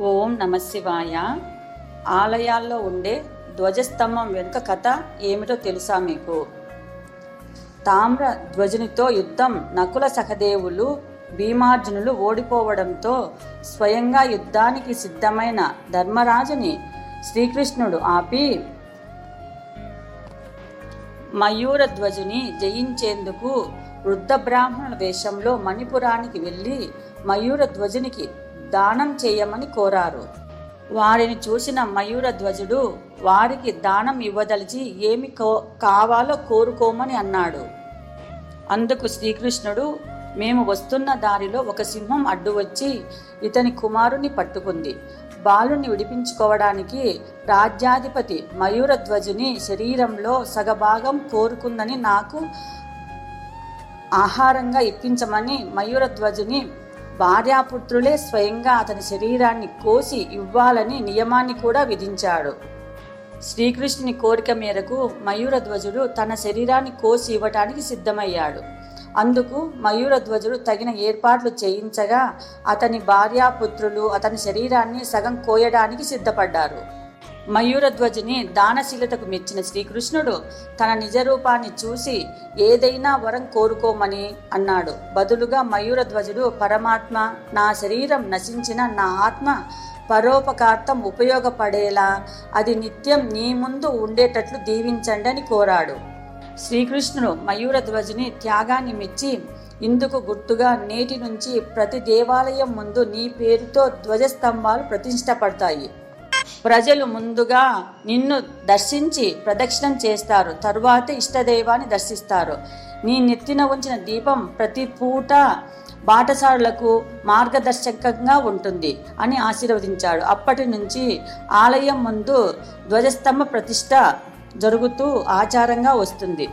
ఓం నమ శివాయ. ఆలయాల్లో ఉండే ధ్వజస్తంభం వెనుక కథ ఏమిటో తెలుసా మీకు? తామ్ర ధ్వజునితో యుద్ధం నకుల సహదేవులు భీమార్జునులు ఓడిపోవడంతో స్వయంగా యుద్ధానికి సిద్ధమైన ధర్మరాజుని శ్రీకృష్ణుడు ఆపి మయూర ధ్వజుని జయించేందుకు వృద్ధ బ్రాహ్మణుల వేషంలో మణిపురానికి వెళ్ళి మయూర ధ్వజునికి దానం చేయమని కోరారు. వారిని చూసిన మయూర ధ్వజుడు వారికి దానం ఇవ్వదలిచి ఏమి కో కావాలో కోరుకోమని అన్నాడు. అందుకు శ్రీకృష్ణుడు మేము వస్తున్న దారిలో ఒక సింహం అడ్డు వచ్చి ఇతని కుమారుని పట్టుకుంది. బాలుని విడిపించుకోవడానికి రాజ్యాధిపతి మయూరధ్వజుని శరీరంలో సగభాగం కోరుకుందని నాకు ఆహారంగా ఇప్పించమని మయూరధ్వజుని భార్యాపుత్రులే స్వయంగా అతని శరీరాన్ని కోసి ఇవ్వాలని నియమాన్ని కూడా విధించాడు. శ్రీకృష్ణుని కోరిక మేరకు మయూరధ్వజుడు తన శరీరాన్ని కోసి ఇవ్వటానికి సిద్ధమయ్యాడు. అందుకు మయూరధ్వజుడు తగిన ఏర్పాట్లు చేయించగా అతని భార్యాపుత్రులు అతని శరీరాన్ని సగం కోయడానికి సిద్ధపడ్డారు. మయూరధ్వజుని దానశీలతకు మెచ్చిన శ్రీకృష్ణుడు తన నిజ రూపాన్ని చూసి ఏదైనా వరం కోరుకోమని అన్నాడు. బదులుగా మయూరధ్వజుడు పరమాత్మ నా శరీరం నశించిన నా ఆత్మ పరోపకార్థం ఉపయోగపడేలా అది నిత్యం నీ ముందు ఉండేటట్లు దీవించండి అని కోరాడు. శ్రీకృష్ణుడు మయూరధ్వజుని త్యాగాన్ని మెచ్చి ఇందుకు గుర్తుగా నేటి నుంచి ప్రతి దేవాలయం ముందు నీ పేరుతో ధ్వజస్తంభాలు ప్రతిష్టపడతాయి ప్రజలు ముందుగా నిన్ను దర్శించి ప్రదక్షిణం చేస్తారు. తరువాత ఇష్టదైవాన్ని దర్శిస్తారు. నీ నెత్తిన ఉంచిన దీపం ప్రతి పూట బాటసారులకు మార్గదర్శకంగా ఉంటుంది అని ఆశీర్వదించాడు. అప్పటి నుంచి ఆలయం ముందు ధ్వజస్తంభ ప్రతిష్ట జరుగుతూ ఆచారంగా వస్తుంది.